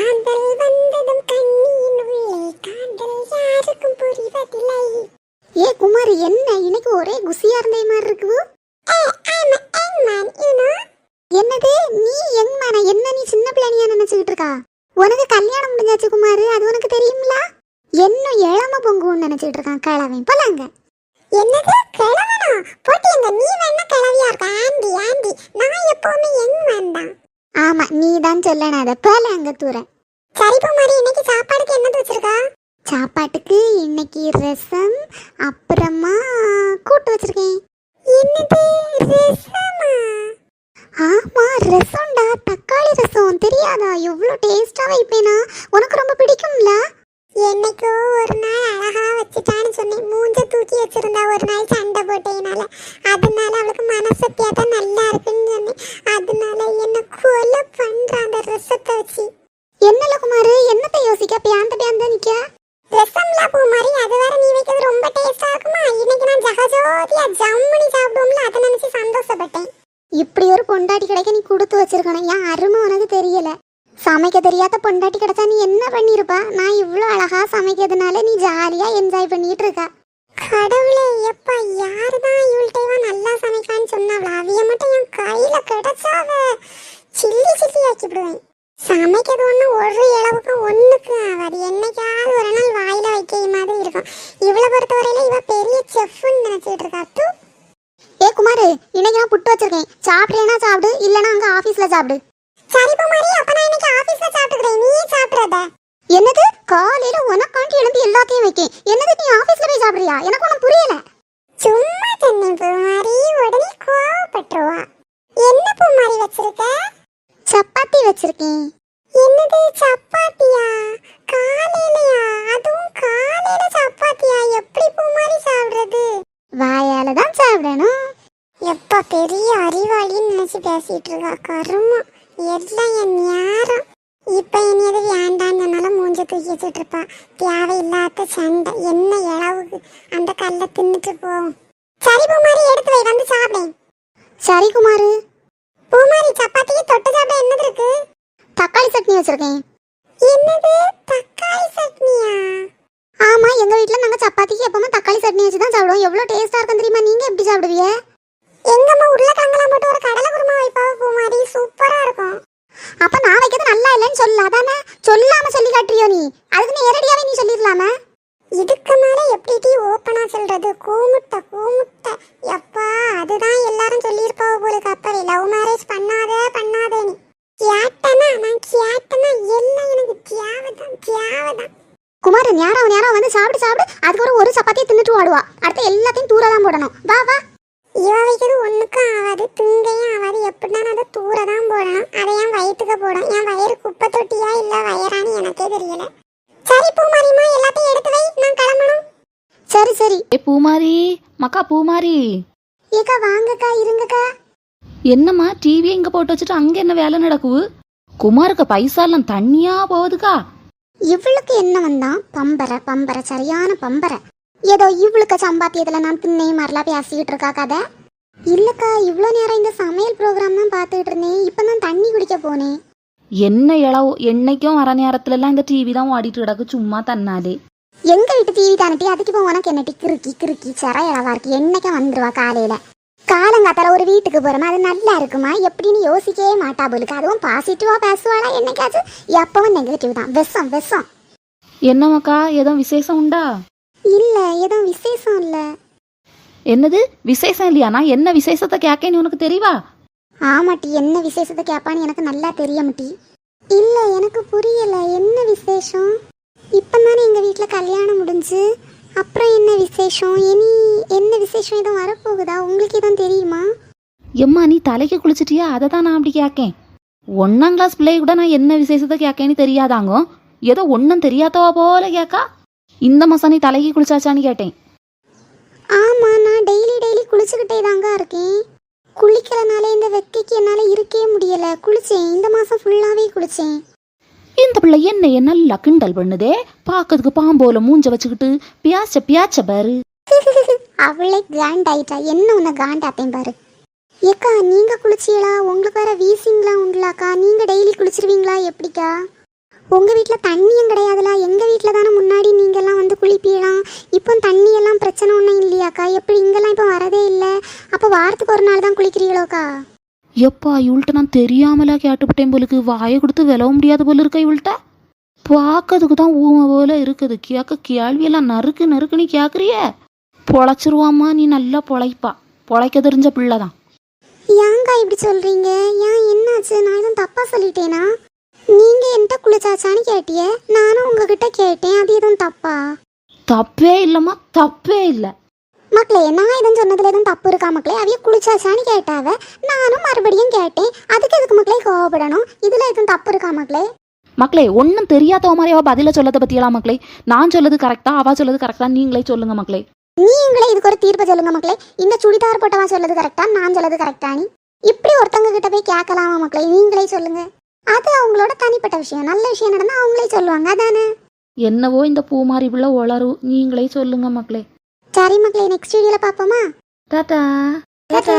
காதல் வந்ததும் கண்ணியின் உள்ளே காதல் யாருக்கும் புரிவதில்லை. ஏ குமார் என்ன? இன்னைக்கு ஒரே குசியா இருந்தே மாதிரி இருக்கு I'm a young man, you know. என்னது? நீ யங் மேனா என்ன நீ சின்ன பிள்ளைனியா நினைச்சுக்கிட்டு இருக்கா? உனக்கு கல்யாணம் முடிஞ்சாச்சு குமார். அது உனக்கு தெரியுங்களா இன்னும் இளம பொங்குன்னு நினைச்சிட்டு இருக்கான் கிழவன். போலாங்க. என்னது? கிழவனா போட்டியங்க நீ வேணா கிழவியா இருக்க ஆண்டி ஆண்டி நான் எப்பவுமே யங் மேன் தான் ஆமா நீ தான் சொல்லணும் அதை. போலாங்க தூர. சரி பூமாரி இன்னைக்கு சாப்பாடுக்கு என்ன வச்சிருக்கா? சாப்பாட்டுக்கு இன்னைக்கு ரசம் அப்புறமா கூட்டு வச்சிருக்கேன். என்னது ரசமா? ஆமா ரசம்டா தக்காளி ரசம். தெரியாதா எவ்வளோ டேஸ்டா வைப்பேனா? உனக்கு பண்ற வச்சு என்னல குமாரு என்னத்தை யோசிக்க? பியாந்த பியாந்த நிக்க ரசம்ல பூ மாதிரி அது வேற நீ வைக்கிறது ரொம்ப டேஸ்டா இருக்குமா? இன்னைக்கு நான் ஜகஜோதியா ஜம்முனி சாப்பிடுவோம்ல அதை நினைச்சு சந்தோஷப்பட்டேன். இப்படி ஒரு பொண்டாட்டி கிடைக்க நீ கொடுத்து வச்சிருக்கணும். என் அருமை உனக்கு தெரியல? சமைக்க தெரியாத பொண்டாட்டி கிடைச்சா நீ என்ன பண்ணிருப்பா? நான் இவ்வளோ அழகா சமைக்கிறதுனால நீ ஜாலியா என்ஜாய் பண்ணிட்டு இருக்க? கடவுளே எப்பா யாருதான் இவள்கிட்ட நல்லா சமைக்கான்னு சொன்னாவளா? அவிய மட்டும் என் கையில கிடைச்சாவ. சில்லி சில்லி ஆக்கிவிடுவேன் சமைக்கிறது ஒன்று ஒரு இளவுக்கு ஒன்றுக்கு ஆகாது. என்னைக்காவது ஒரு நாள் வாயில வைக்க மாதிரி இருக்கும். இவளை பொறுத்தவரையில இவ பெரிய செஃப்னு நினைச்சிட்டு இருக்கா. தூ. ஏ குமார் இன்னைக்கு நான் புட்டு வச்சிருக்கேன். சாப்பிட்றேன்னா சாப்பிடு இல்லைன்னா அங்க ஆபீஸ்ல சாப்பிடு. சரி குமாரி அப்ப நான் இன்னைக்கு ஆபீஸ்ல சாப்பிட்டுக்கிறேன். நீ சாப்பிடுறத என்னது? காலையில உனக்காண்டி எழுந்து எல்லாத்தையும் வைக்கேன். என்னது நீ ஆபீஸ்ல போய் சாப்பிடுறியா? எனக்கு ஒன்றும் புரியல. சும்மா தண்ணி பூமாரி உடனே கோவப்பட்டுருவா. என்ன பூமாரி வச்சிருக்க? சப்பாத்தி வச்சிருக்கேன். என்னது சப்பாத்தியா? காலையிலயா? அதுவும் காலையில சப்பாத்தியா? எப்படி பூமாரி சாப்பிடுறது? வாயால தான் சாப்பிடணும். எப்ப பெரிய அறிவாளின்னு நினைச்சு பேசிட்டு இருக்கா. கருமம். எல்லாம் என் நேரம். இப்ப என்னது வேண்டாம்னால மூஞ்ச தூக்கி வச்சுட்டு இருப்பா. தேவையில்லாத சண்டை. என்ன இளவுக்கு அந்த கல்லை தின்னுட்டு போவோம் சரி பூமாரி எடுத்து வை. வந்து சாப்பிடேன் சரி குமாரு. பூமாரி சப்பாத்திக்கு தொட்டு சாப்பிட என்னது இருக்கு? தக்காளி சட்னி வச்சிருக்கேன். என்னது? தக்காளி சட்னியா? ஆமா எங்க வீட்ல நாங்க சப்பாத்திக்கு எப்பவுமே தக்காளி சட்னி வச்சு தான் சாப்பிடுவோம். எவ்வளவு டேஸ்டா இருக்கும் தெரியுமா? நீங்க எப்படி சாப்பிடுவீங்க? எங்கம்மா உருளைக்கிழங்கெல்லாம் போட்டு ஒரு கடலை குருமா வைப்பாவ பூமாரி? சூப்பரா இருக்கும். அப்ப நான் வைக்கிறது நல்லா இல்லைன்னு சொல்லல அதானே? சொல்லாம சொல்லி காட்டுறியோ நீ? அதுக்கு நீ நேரடியா இதுக்கு மேல எப்படி டீ ஓப்பனா சொல்றது கூமுட்டை கூமுட்டை எப்பா அதுதான் எல்லாரும் சொல்லியிருப்பாவ போலுக்கு அப்பவே லவ் மேரேஜ் பண்ணாத பண்ணாத நீ கேட்டனா நான் கேட்டனா எல்லாம் எனக்கு தேவைதான் தேவைதான் குமார் நேரம் நேரம் வந்து சாப்பிடு அதுக்கப்புறம் ஒரு சப்பாத்தியை தின்னுட்டு வாடுவா அடுத்து எல்லாத்தையும் தூர தான் போடணும். வா வா. இவ வைக்கிறது ஒண்ணுக்கும் ஆகாது திங்கையும் ஆகாது எப்படினாலும் அதை தூர தான் போடணும். அதை என் வயிற்றுக்கு போடும். என் வயிறு குப்பை தொட்டியா இல்ல வயரான்னு எனக்கே தெரியல. சரி பூமாரிமா எல்லாத்தையும் எடுத்து வை. நான் கிளம்பணும். சரி சரி. ஏ பூமாரி. மக்கா பூமாரி. ஏக்கா வாங்கக்கா இருங்கக்கா. என்னம்மா டிவி இங்க போட்டு வச்சுட்டு அங்க என்ன வேலை நடக்குது? குமாருக்கு பைசா எல்லாம் தண்ணியா போகுதுக்கா? இவளுக்கு என்ன வந்தான் பம்பர பம்பர சரியான பம்பர. ஏதோ இவளுக்கு சம்பாத்தியத்துல நான் திண்ணை மாதிரிலாம் பேசிக்கிட்டு இருக்கா கதை? இல்லக்கா இவ்வளோ நேரம் இந்த சமையல் ப்ரோக்ராம் தான் பார்த்துக்கிட்டு இருந்தேன். இப்போ தான் தண்ணி குடிக்க போனேன். என்ன இளவோ என்னைக்கும் வர நேரத்துல எல்லாம் இந்த டிவி தான் ஓடிட்டு கிடக்கு சும்மா தன்னாலே. எங்க வீட்டு டிவி தானட்டி அதுக்கு இப்போ உனக்கு என்னட்டி கிறுக்கி கிறுக்கி சிற இளவா இருக்கு. என்னைக்கும் வந்துருவா காலையில? காலங்காத்தால ஒரு வீட்டுக்கு போறோமா? அது நல்லா இருக்குமா? எப்படின்னு யோசிக்கவே மாட்டா போலுக்கு. அதுவும் பாசிட்டிவா பேசுவாளா? என்னைக்காச்சும் எப்பவும் நெகட்டிவ் தான். விஷம் விஷம். என்ன மக்கா ஏதோ விசேஷம் உண்டா? இல்ல ஏதோ விசேஷம் இல்ல. என்னது? விசேஷம் இல்லையா நான் என்ன விசேஷத்தை கேட்கேன்னு உனக்கு தெரியவா ஆமாட்டி என்ன விசேஷத்தை கேட்பான்னு எனக்கு நல்லா தெரியும்ட்டி இல்ல எனக்கு புரியல. என்ன விசேஷம்? இப்பதானே எங்க வீட்ல கல்யாணம் முடிஞ்சு அப்புறம் என்ன விசேஷம்? இனி என்ன விசேஷம் எதுவும் வரப்போகுதா? உங்களுக்கு எதுவும் தெரியுமா? எம்மா நீ தலைக்கு குளிச்சிட்டியா? அதை தான் நான் அப்படி கேட்கேன் ஒன்னாம் கிளாஸ் பிள்ளை கூட நான் என்ன விசேஷத்தை கேட்கேன்னு தெரியாதாங்கோ? ஏதோ ஒன்றும் தெரியாதவா போல கேட்கா இந்த மாசம் நீ தலைக்கு குளிச்சாச்சான்னு கேட்டேன். ஆமா நான் டெய்லி டெய்லி குளிச்சுக்கிட்டே தாங்க இருக்கேன். குளிக்கிறனால இந்த வெக்கைக்கு என்னால இருக்கவே முடியல. குளிச்சேன். இந்த மாசம் ஃபுல்லாவே குளிச்சேன். இந்த பிள்ளை என்னைய நல்லா கிண்டல் பண்ணுதே? பார்க்கறதுக்கு பாம்போல மூஞ்ச வச்சுக்கிட்டு பியாச்ச பியாச்ச பாரு. அவளே கிராண்ட் ஆயிட்டா. என்ன உன்னை காண்டாத்தேன் பாரு. ஏக்கா நீங்க குளிச்சீங்களா உங்களுக்கு வேற வீசிங்லாம் உண்டுலாக்கா? நீங்க டெய்லி குளிச்சிருவீங்களா? எப்படிக்கா? உங்க வீட்டில் தண்ணியும் கிடையாதுல? எங்க வீட்டில் தானே முன்னாடி நீங்கெல்லாம் வந்து குளிப்பீலாம் இப்போ தண்ணி எல்லாம் பிரச்சனை ஒன்றும் இல்லையாக்கா? எப்படி இங்கெல்லாம் இப்போ வரதே இல்லை. அப்போ வாரத்துக்கு ஒரு நாள் தான் குளிக்கிறீங்களோக்கா? எப்பா இவள்கிட்ட நான் தெரியாமலா கேட்டுவிட்டேன் போலுக்கு. வாயை கொடுத்து விளவ முடியாத போல இருக்க இவள்கிட்ட? பார்க்கறதுக்கு தான் ஊமை போல இருக்குது. கேட்க கேள்வியெல்லாம் நறுக்கு நறுக்குன்னு கேட்குறியே? பொழைச்சிருவாம்மா நீ நல்லா பொழைப்பா. பொழைக்க தெரிஞ்ச பிள்ளை தான். ஏங்கா இப்படி சொல்றீங்க? ஏன் என்னாச்சு? நான் எதுவும் தப்பா சொல்லிட்டேனா? நீங்க என்கிட்ட குளிச்சாச்சான்னு கேட்டியே. நானும் உங்ககிட்ட கேட்டேன். அது எதுவும் தப்பா? தப்பே இல்லைம்மா தப்பே இல்லை. மக்களே நான் எதுவும் சொன்னதுல எதுவும் தப்பு இருக்கா மக்களே? அவைய குளிச்சாச்சான்னு கேட்டாவ. நானும் மறுபடியும் கேட்டேன். அதுக்கு எதுக்கு மக்களே கோவப்படணும்? இதுல எதுவும் தப்பு இருக்கா மக்களே? மக்களே ஒன்றும் தெரியாதவ மாதிரி அவள் பதில சொல்லதை பற்றியெல்லாம் மக்களே. நான் சொல்லது கரெக்டா அவள் சொல்லது கரெக்டா நீங்களே சொல்லுங்க மக்களே. நீங்களே இதுக்கு ஒரு தீர்ப்பு சொல்லுங்க மக்களே. இந்த சுடிதார் போட்டவா சொல்லது கரெக்டா நான் சொல்லது கரெக்டா நீ இப்படி ஒருத்தவங்க கிட்ட போய் கேட்கலாமா மக்களே? நீங்களே சொல்லுங்க. அது அவங்களோட தனிப்பட்ட விஷயம். நல்ல விஷயம் நடந்தா அவங்களே சொல்லுவாங்க. அதானே? என்னவோ இந்த பூமாரி பிள்ளை உளரு நீங்களே சொல்லுங்க மக்களே. சரி மக்களே நெக்ஸ்ட் வீடியோல பாப்போமா டாட்டா டாடா.